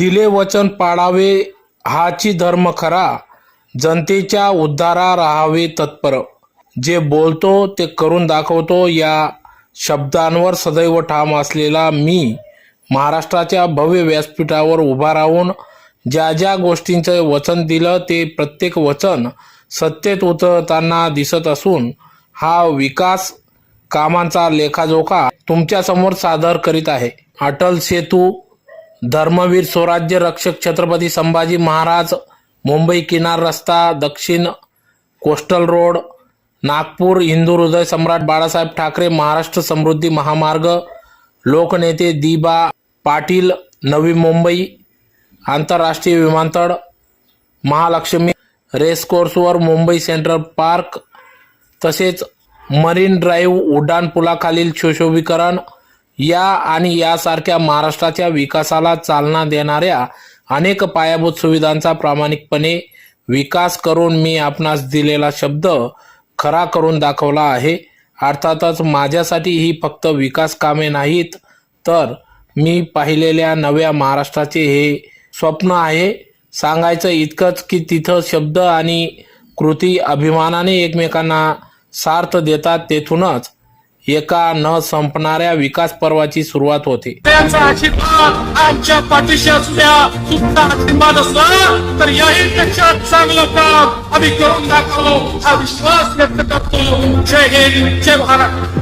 दिले वचन पाळावे हाची धर्म खरा. जनतेच्या उद्धारा राहावे तत्पर. जे बोलतो ते करून दाखवतो या शब्दांवर सदैव ठाम असलेला मी महाराष्ट्राच्या भव्य व्यासपीठावर उभा राहून ज्या ज्या गोष्टींचं वचन दिलं ते प्रत्येक वचन सत्तेत उतरताना दिसत असून हा विकास कामांचा लेखाजोखा तुमच्यासमोर सादर करीत आहे. अटल सेतू धर्मवीर स्वराज्य रक्षक छत्रपती संभाजी महाराज मुंबई किनार रस्ता दक्षिण कोस्टल रोड नागपूर हिंदू हृदय सम्राट बाळासाहेब ठाकरे महाराष्ट्र समृद्धी महामार्ग लोकनेते दिबा पाटील नवी मुंबई आंतरराष्ट्रीय विमानतळ महालक्ष्मी रेसकोर्सवर मुंबई सेंट्रल पार्क तसेच मरीन ड्राईव्ह उड्डाणपुलाखालील सुशोभीकरण या आणि यासारख्या महाराष्ट्राच्या विकासाला चालना देणाऱ्या अनेक पायाभूत सुविधांचा प्रामाणिकपणे विकास करून मी आपणास दिलेला शब्द खरा करून दाखवला आहे. अर्थातच माझ्यासाठी ही फक्त विकास कामे नाहीत तर मी पाहिलेल्या नव्या महाराष्ट्राचे हे स्वप्न आहे. सांगायचं इतकंच की तिथं शब्द आणि कृती अभिमानाने एकमेकांना सार्थ देतात तेथूनच एका न संपणाऱ्या विकास पर्वाची सुरुवात होते. त्यांचा आशीर्वाद आमच्या पाठीशी असल्या तुमचा आशीर्वाद असला तर याही पेक्षा चांगलं काम आम्ही करून दाखवलो. हा विश्वास व्यक्त करतो. जय हिंद जय महाराष्ट्र